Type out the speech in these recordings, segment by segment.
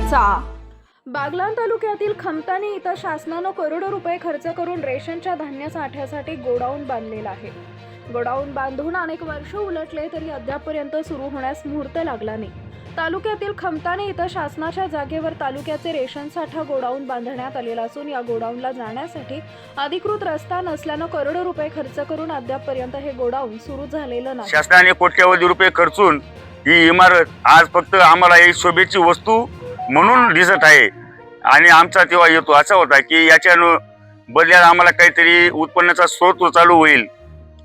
घ्यायचा बागलाण तालुक्यातील खमतानी इथं शासनानं करोडो रुपये खर्च करून रेशनच्या धान्य साठ्यासाठी गोडाऊन बांधलेलं आहे. गोडाऊन बांधून अनेक वर्ष उलटले तरी अद्यापपर्यंत सुरू होण्यास मुहूर्त लागला नाही. तालुक्यातील खमतानी इथं शासनाच्या जागेवर तालुक्याचे रेशन साठा गोडाऊन बांधण्यात आलेला असून या गोडाऊनला जाण्यासाठी अधिकृत रस्ता नसल्यानं करोडो रुपये खर्च करून अद्यापपर्यंत हे गोडाऊन सुरू झालेलं नाही. शासनाने कोट्यवधी रुपये खर्चून ही इमारत आज फक्त आम्हाला एक शोभेची वस्तू म्हणून दिसत आहे. आणि आमचा तेव्हा येतो. असा होता की याच्यानं बदल्यात आम्हाला काहीतरी उत्पन्नाचा स्रोत चालू होईल.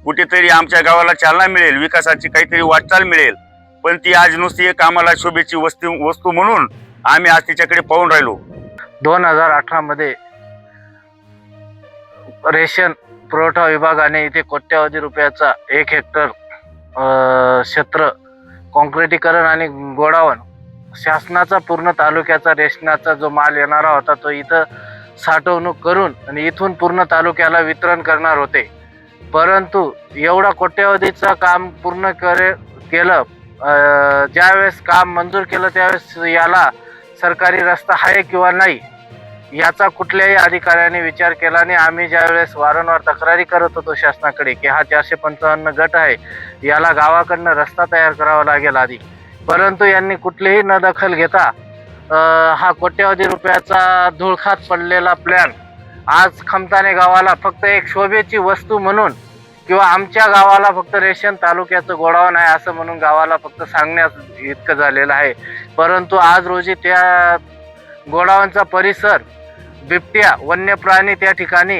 कुठेतरी आमच्या गावाला चालना मिळेल. विकासाची काहीतरी वाटचाल मिळेल. पण ती आज नुसती एक आम्हाला शोभेची वस्तू वस्तू म्हणून आम्ही आज तिच्याकडे पाहून राहिलो. दोन हजार अठरामध्ये रेशन पुरवठा विभागाने इथे कोट्यावधी रुपयाचा एक हेक्टर क्षेत्र कॉन्क्रिटीकरण आणि गोडावण शासनाचा पूर्ण तालुक्याचा रेशनाचा जो माल येणारा होता तो इथं साठवणूक करून आणि इथून पूर्ण तालुक्याला वितरण करणार होते. परंतु एवढा कोट्यावधीचं काम पूर्ण करे केलं ज्यावेळेस काम मंजूर केलं त्यावेळेस याला सरकारी रस्ता आहे किंवा नाही याचा कुठल्याही अधिकाऱ्याने विचार केला नाही. आम्ही ज्यावेळेस वारंवार तक्रारी करत होतो शासनाकडे की हा चारशे पंचावन्न गट आहे याला गावाकडनं रस्ता तयार करावा लागेल आधी. परंतु यांनी कुठलीही न दखल घेता हा कोट्यावधी रुपयाचा धुळखात पडलेला प्लॅन आज खमताने गावाला फक्त एक शोभेची वस्तू म्हणून किंवा आमच्या गावाला फक्त रेशन तालुक्याचं गोडाऊन आहे असं म्हणून गावाला फक्त सांगण्यास इतकं झालेलं आहे. परंतु आज रोजी त्या गोडाऊनचा परिसर बिबट्या वन्य प्राणी त्या ठिकाणी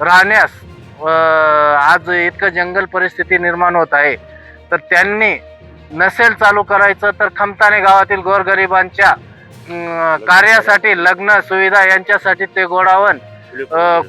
राहण्यास आज इतकं जंगल परिस्थिती निर्माण होत आहे. तर त्यांनी नसेल चालू करायचं तर खमताने गावातील गोरगरिबांच्या कार्यासाठी लग्न सुविधा यांच्यासाठी ते गोडावण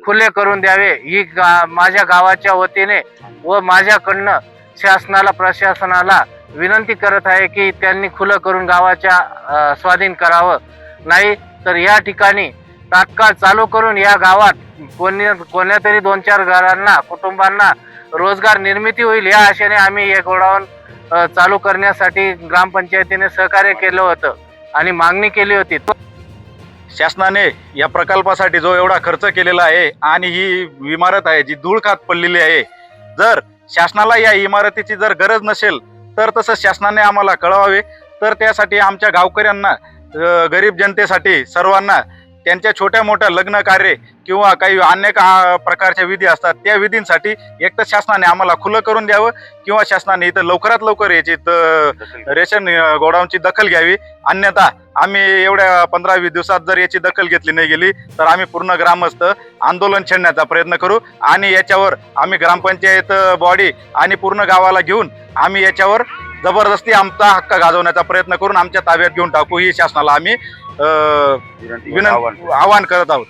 खुले करून द्यावे. ही गा माझ्या गावाच्या वतीने व माझ्याकडनं शासनाला प्रशासनाला विनंती करत आहे की त्यांनी खुलं करून गावाच्या स्वाधीन करावं. नाही तर या ठिकाणी तात्काळ चालू करून या गावात कोणी कोण्यातरी दोन चार घरांना कुटुंबांना रोजगार निर्मिती होईल या आशेने आम्ही हे गोडाऊन चालू करण्यासाठी ग्रामपंचायतीने सहकार्य केलं होतं आणि मागणी केली होती. शासनाने या प्रकल्पासाठी जो एवढा खर्च केलेला आहे आणि ही इमारत आहे जी धूळ खात पडलेली आहे जर शासनाला या इमारतीची जर गरज नसेल तर तसं शासनाने आम्हाला कळवावे. तर त्यासाठी आमच्या गावकऱ्यांना गरीब जनतेसाठी सर्वांना त्यांच्या छोट्या मोठ्या लग्न कार्य किंवा काही अनेक का प्रकारच्या विधी असतात त्या विधींसाठी एक तर शासनाने आम्हाला खुलं करून द्यावं किंवा शासनाने इथं लवकरात लवकर याची रेशन गोडाऊनची दखल घ्यावी. अन्यथा आम्ही एवढ्या पंधरा वीस दिवसात जर याची दखल घेतली नाही गेली तर आम्ही पूर्ण ग्रामस्थ आंदोलन छेडण्याचा प्रयत्न करू आणि याच्यावर आम्ही ग्रामपंचायत बॉडी आणि पूर्ण गावाला घेऊन आम्ही याच्यावर जबरदस्ती आमचा हक्क गाजवण्याचा प्रयत्न करून आमच्या ताब्यात घेऊन टाकू ही शासनाला आम्ही विनंती आवाहन करत आहोत.